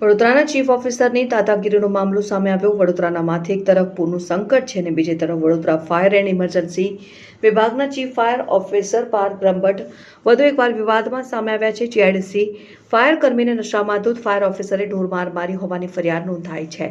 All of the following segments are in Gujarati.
વડોદરાના ચીફ ઓફિસરની તાતાગીરીનો મામલો સામે આવ્યો. વડોદરાના માથે એક તરફ પૂરનું સંકટ છે અને બીજી તરફ વડોદરા ફાયર એન્ડ ઇમરજન્સી વિભાગના chief fire officer Parth Brahmbhatt વધુ એકવાર વિવાદમાં સામે આવ્યા છે. જીઆઈડીસી ફાયર કર્મીને નશામાં ધૂત ફાયર ઓફિસરે ઢોરમાર મારી હોવાની ફરિયાદ નોંધાઈ છે.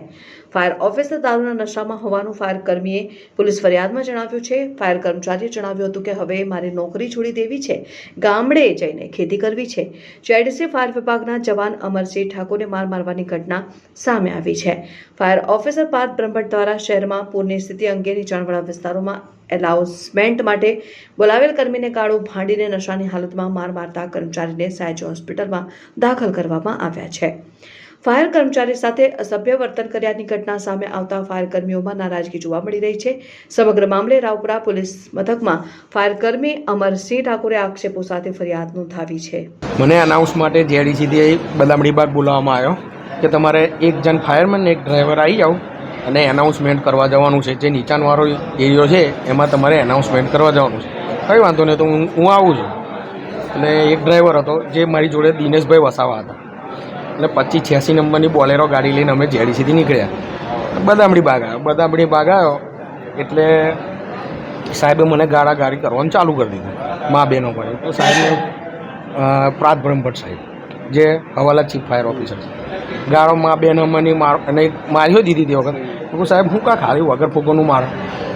ફાયર ઓફિસર દારૂના નશામાં હોવાનું ફાયર કર્મીએ પોલીસ ફરિયાદમાં જણાવ્યું છે. ફાયર કર્મચારીએ જણાવ્યું હતું કે હવે મારે નોકરી છોડી દેવી છે. ગામડે જઈને ખેતી કરવી છે. જીઆઈડીસી ફાયર વિભાગના જવાન અમરસિંહ ઠાકોરને માર મારવાની ઘટના સામે આવી છે. ફાયર ઓફિસર પાર્થ બ્રહ્મભટ્ટ દ્વારા શહેરમાં પૂરની સ્થિતિ અંગેની જાણવાળા વિસ્તારોમાં એલાઉન્સમેન્ટ માટે બોલાવેલ કર્મીને કાળું ભાંડીને નશાની હાલતમાં માર મારતા કર્મચારીને સયાજી હોસ્પિટલમાં દાખલ કરવામાં આવ્યા છે. ફાયર કર્મચારી સાથે અસભ્ય વર્તન કર્યાની ઘટના સામે આવતા ફાયર કર્મીઓમાં નારાજગી જોવા મળી રહી છે. સમગ્ર મામલે રાવપુરા પોલીસ મથકમાં ફાયર કર્મી અમરસિંહ ઠાકોરે આક્ષેપો સાથે ફરિયાદ નોંધાવી છે. મને અનાઉન્સ માટે જેડીસીથી બદામડી બાદ બોલાવવામાં આવ્યો કે તમારે એક જણ ફાયરમેન એક ડ્રાઈવર આવી જાઓ. અને એનાઉન્સમેન્ટ કરવા જવાનું છે. જે નીચાણવાળો એરિયો છે, એમાં તમારે એનાઉન્સમેન્ટ કરવા જવાનું છે. કંઈ વાંધો નહીં, તો હું હું આવું છું. અને એક ડ્રાઈવર હતો, જે મારી જોડે દિનેશભાઈ વસાવા હતા. એટલે પચીસ છ્યાસી નંબરની બોલેરો ગાડી લઈને અમે જેડીસીથી નીકળ્યા. બદામડી બાગ આવ્યો. બદામડી બાગ આવ્યો એટલે સાહેબે મને ગાળા ગાડી કરવાનું ચાલુ કરી દીધું, મા બહેનો ભાઈ તો સાહેબને પ્રાત બ્રહ્મભટ્ટ સાહેબ, જે હવાલા ચીફ ફાયર ઓફિસર છે. ગાળો મા બેન અમની માર, અને માર્યો દીધી તે વખત. કહું, સાહેબ હું કાં ખાલી વગર ફૂકોનું મારો?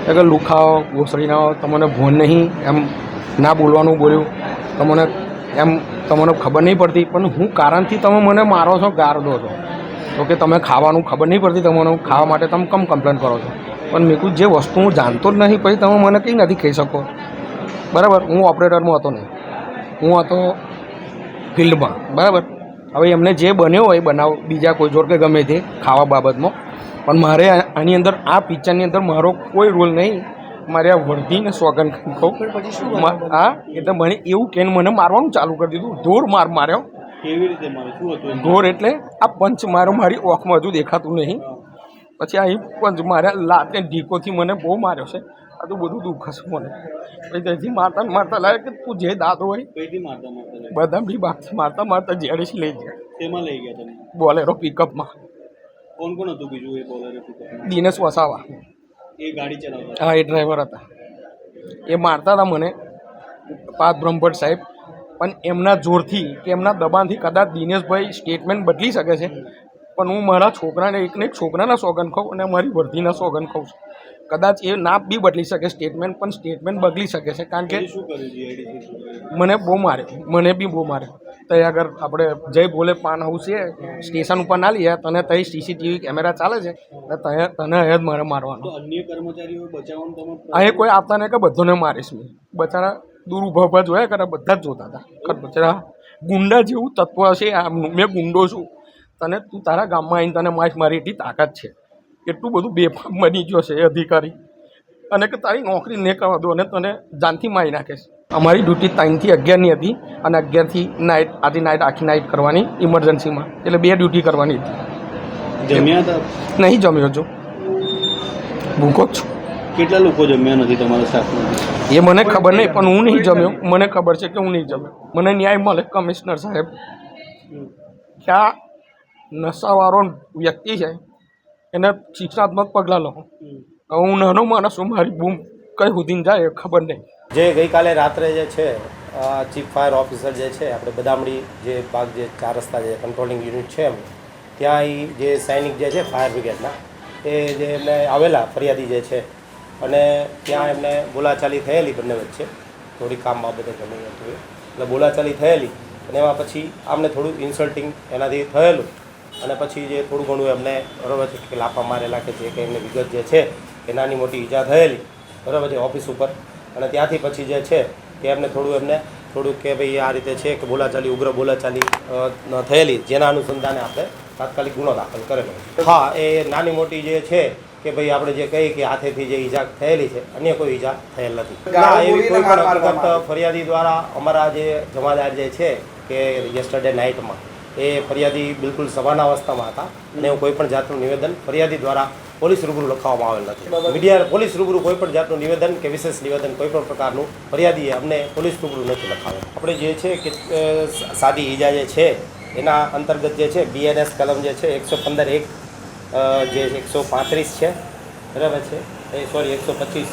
એટલે લુખાઓ ઘોસડીના તમને ભોન નહીં એમ ના બોલવાનું બોલ્યું તમને એમ તમને ખબર નહીં પડતી પણ હું કારણથી તમે મને મારો છો ગાર દો છો. તો કે તમે ખાવાનું ખબર નહીં પડતી તમને ખાવા માટે તમે કમ કમ્પ્લેન કરો છો? પણ મેં જે વસ્તુ હું જાણતો જ નહીં પછી તમે મને કંઈ નથી કહી શકો. બરાબર? હું ઓપરેટરમાં હતો નહીં. હું હતો ફિલ્ડમાં. બરાબર? હવે એમને જે બન્યો હોય બનાવ બીજા કોઈ જોડ કે ગમે તે ખાવા બાબતમાં. પણ મારે આની અંદર આ પિક્ચરની અંદર મારો કોઈ રોલ નહીં. મારે આ વર્ધીને સોગન મા- હા એટલે મને એવું કેન મને મારવાનું ચાલુ કરી દીધું. ઢોર માર માર્યો. કેવી રીતે મારે હતું ઢોર એટલે આ પંચ મારો મારી ઓખમાં હજુ દેખાતું નહીં. પછી અહીં પંચ માર્યા લાતે ઢીકોથી મને બહુ માર્યો છે. આ તો બધું દુઃખ છે મને. પછી ત્યાંથી મારતા મારતા લાગે કે તું જે દાદો હોય બધા બી બાકી મારતા મારતા જેડીસી લઈ ગયા. તેમાં લઈ ગયા બોલેરો પિકઅપમાં કોણ કોણ હતું બીજું એ બોલરે? દિનેશ વસાવા. એ ગાડી ચલાવતા હા એ ડ્રાઈવર હતા. એ મારતા હતા મને પાત બ્રહ્મભટ્ટ સાહેબ. પણ એમના જોરથી કે એમના દબાણથી કદાચ દિનેશભાઈ સ્ટેટમેન્ટ બદલી શકે છે. પણ હું મારા છોકરાને એકને એક છોકરાના સોગન ખાઉં અને મારી વર્ધીના સોગન ખાઉં છું. કદાચ એ ના બી બદલી શકે સ્ટેટમેન્ટ પણ સ્ટેટમેન્ટ બદલી શકે છે. કારણ કે? મને બહુ માર્યો મને બી બહુ માર્યો તઈ આગળ આપણે જય બોલે પાન હાઉસ છે સ્ટેશન ઉપર ના લઈએ તને તઈ સીસીટીવી કેમેરા ચાલે છે તને તને જ મારે મારવાનું. અન્ય કર્મચારીઓ અહીં કોઈ આપતા નહીં કે બધોને મારીશ મેં. બચારા દૂર ઊભા ઊભા જોયા કરે બધા જ જોતા હતા. બચારા ગુંડા જેવું તત્વ છે આમનું મેં ગુંડો છું. તને તું તારા ગામમાં આવીને તને મારી મારી એટલી તાકાત છે. એટલું બધું બેફામ બની ગયો છે અધિકારી. અને કે તારી નોકરી નહીં કરવા દો અને તને જાનથી મારી નાખે છે. અમારી ડ્યુટી ત્રણથી અગિયારની હતી અને અગિયારથી નાઇટ આધી નાઇટ આખી નાઇટ કરવાની ઇમરજન્સીમાં એટલે બે ડ્યુટી કરવાની હતી. જમ્યા હતા? નહીં જમ્યો છું ભૂખો જ છું. કેટલા લોકો જમ્યા નથી તમારા સાથે એ મને ખબર નહીં પણ હું નહીં જમ્યો. મને ખબર છે કે હું નહીં જમ્યો. મને ન્યાય મળે કમિશનર સાહેબ. ક્યાં નશાવાળો વ્યક્તિ છે. એને શિક્ષાત્મક પગલાં લો. હું નાનો માણસ હું મારી બૂમ કઈ સુધીને જાય એ ખબર નહીં. જે ગઈકાલે રાત્રે જે છે ચીફ ફાયર ઓફિસર જે છે, આપણે બદામડી જે ભાગ જે ચાર રસ્તા જે કંટ્રોલિંગ યુનિટ છે એમ ત્યાં જે સૈનિક જે છે ફાયર બ્રિગેડના એ જે એમને આવેલા ફરિયાદી જે છે, અને ત્યાં એમને બોલાચાલી થયેલી બંને વચ્ચે. થોડી કામ બાબતે ગમી હતું એટલે બોલાચાલી થયેલી, અને એમાં પછી આમને થોડું ઇન્સલ્ટિંગ એનાથી થયેલું, અને પછી જે થોડું ઘણું એમને બરાબર છે કે લાફા મારેલા કે જે કંઈ એમને વિગત જે છે, એ નાની મોટી ઈજા થયેલી, બરાબર છે, ઓફિસ ઉપર. અને ત્યાંથી પછી જે છે કે એમને થોડું એમને થોડું કે ભાઈ આ રીતે છે કે બોલાચાલી ઉગ્ર બોલાચાલી થયેલી જેના અનુસંધાને આપણે તાત્કાલિક ગુનો દાખલ કરેલો હા એ નાની મોટી જે છે કે ભાઈ આપણે જે કહીએ કે હાથેથી જે ઈજા થયેલી છે અન્ય કોઈ ઈજા થયેલ નથી. ના એવી કોઈ પણ હકીકત ફરિયાદી દ્વારા અમારા જે જમાદાર જે છે કે યસ્ટરડે નાઇટમાં એ ફરિયાદી બિલકુલ સભાના અવસ્થામાં હતા અને એવું કોઈ પણ જાતનું નિવેદન ફરિયાદી દ્વારા પોલીસ રૂબરૂ લખાવવામાં આવેલ નથી. મીડિયા પોલીસ રૂબરૂ કોઈ પણ જાતનું નિવેદન કે વિશેષ નિવેદન કોઈ પણ પ્રકારનું ફરિયાદીએ અમને પોલીસ રૂબરૂ નથી લખાવે આપણે જે છે કે સાદી ઈજા જે છે એના અંતર્ગત જે છે બીએનએસ કલમ જે છે એકસો પંદર એક જે એકસો પાંત્રીસ છે બરાબર છે? એ સોરી એકસો પચીસ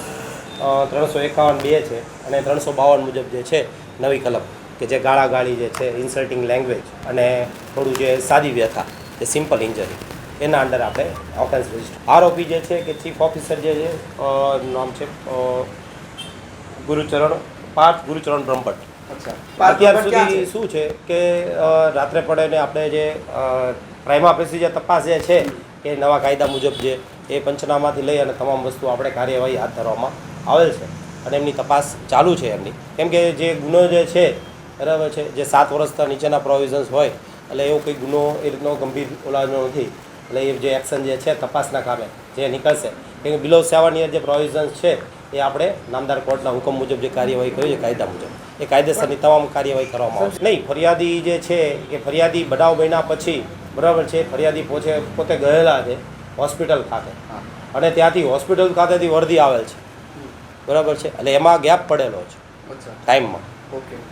ત્રણસો એકાવન બે છે અને ત્રણસો બાવન મુજબ જે છે નવી કલમ કે જે ગાળાગાળી જે છે ઇન્સલ્ટિંગ લેંગ્વેજ અને થોડું જે સાદી વ્યથા જે સિમ્પલ ઇન્જરી એના અંડર આપણે ઓફેન્સ રજિસ્ટર આરોપી જે છે કે ચીફ ઓફિસર જે છે નામ છે ગુરુચરણ પાર્થ ગુરુચરણ બ્રહ્મભટ્ટ. અત્યાર સુધી શું છે કે રાત્રે પડે ને આપણે જે પ્રાઇમા પ્રેસી જે તપાસ જે છે એ નવા કાયદા મુજબ જે એ પંચનામાથી લઈ અને તમામ વસ્તુ આપણે કાર્યવાહી હાથ ધરવામાં આવેલ છે. અને એમની તપાસ ચાલુ છે એમની. કેમ કે જે ગુનો જે છે બરાબર છે જે સાત વર્ષના નીચેના પ્રોવિઝન્સ હોય એટલે એવો કોઈ ગુનો એ રીતનો ગંભીર ઓલાનો નથી. એટલે એ જે એક્શન જે છે તપાસના કામે જે નીકળશે. કે બિલો સેવન યર જે પ્રોવિઝન્સ છે એ આપણે નામદાર કોર્ટના હુકમ મુજબ જે કાર્યવાહી કરી છે કાયદા મુજબ. એ કાયદેસરની તમામ કાર્યવાહી કરવામાં આવશે. નહીં ફરિયાદી જે છે એ ફરિયાદી બનાવ બન્યા પછી બરાબર છે ફરિયાદી પોતે પોતે ગયેલા છે હોસ્પિટલ ખાતે. અને ત્યાંથી હોસ્પિટલ ખાતેથી વર્દી આવેલ છે. બરાબર છે? એટલે એમાં ગેપ પડેલો છે. ટાઈમમાં.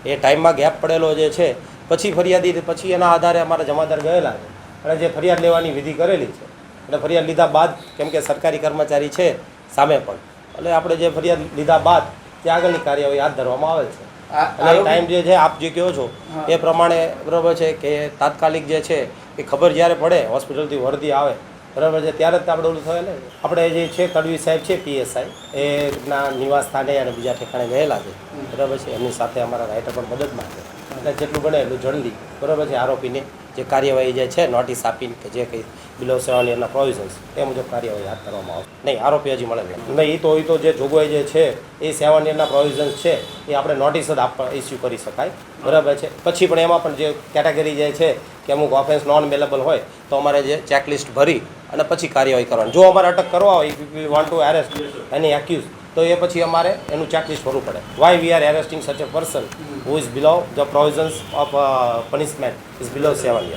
એ ટાઈમમાં ગેપ પડેલો જે છે પછી ફરિયાદી પછી એના આધારે અમારા જમાદાર ગયેલા છે. અને જે ફરિયાદ લેવાની વિધિ કરેલી છે એટલે ફરિયાદ લીધા બાદ કેમ કે સરકારી કર્મચારી છે સામે પણ. એટલે આપણે જે ફરિયાદ લીધા બાદ તે આગળની કાર્યવાહી હાથ ધરવામાં આવે છે. અને ટાઈમ જે છે આપ જે કહો છો એ પ્રમાણે બરાબર છે કે તાત્કાલિક જે છે એ ખબર જ્યારે પડે હોસ્પિટલથી વર્દી આવે બરાબર છે ત્યારે જ આપણે ઓલું થયેલ આપણે જે છે કડવી સાહેબ છે પીએસઆઈ એના નિવાસ સ્થાને અને બીજા ઠેકાણે ગયેલા છે બરાબર છે એમની સાથે અમારા રાઇટર પણ મદદમાં છે એટલે જેટલું બને એટલું જલ્દી બરાબર છે આરોપીને જે કાર્યવાહી જે છે નોટિસ આપીને કે જે કંઈ બિલો સેવન એના પ્રોવિઝન્સ એ મુજબ કાર્યવાહી હાથ ધરવામાં આવશે. નહીં, આરોપી હજી મળે નહીં. એ તો એ તો જે જોગવાઈ જે છે, એ સેવન યરના પ્રોવિઝન્સ છે, એ આપણે નોટિસ જ આપવા ઇસ્યુ કરી શકાય. બરાબર છે? પછી પણ એમાં પણ જે કેટેગરી જે છે, કે અમુક ઓફેન્સ નોન અવેલેબલ હોય, તો અમારે જે ચેકલિસ્ટ ભરી અને પછી કાર્યવાહી કરવાની. જો અમારે અટક કરવા હોય if we want to arrest any accuse તો એ પછી અમારે એનું ચેકલિસ્ટ કરવું પડે. Y we are arresting such a person who is below the provisions of punishment is below seven year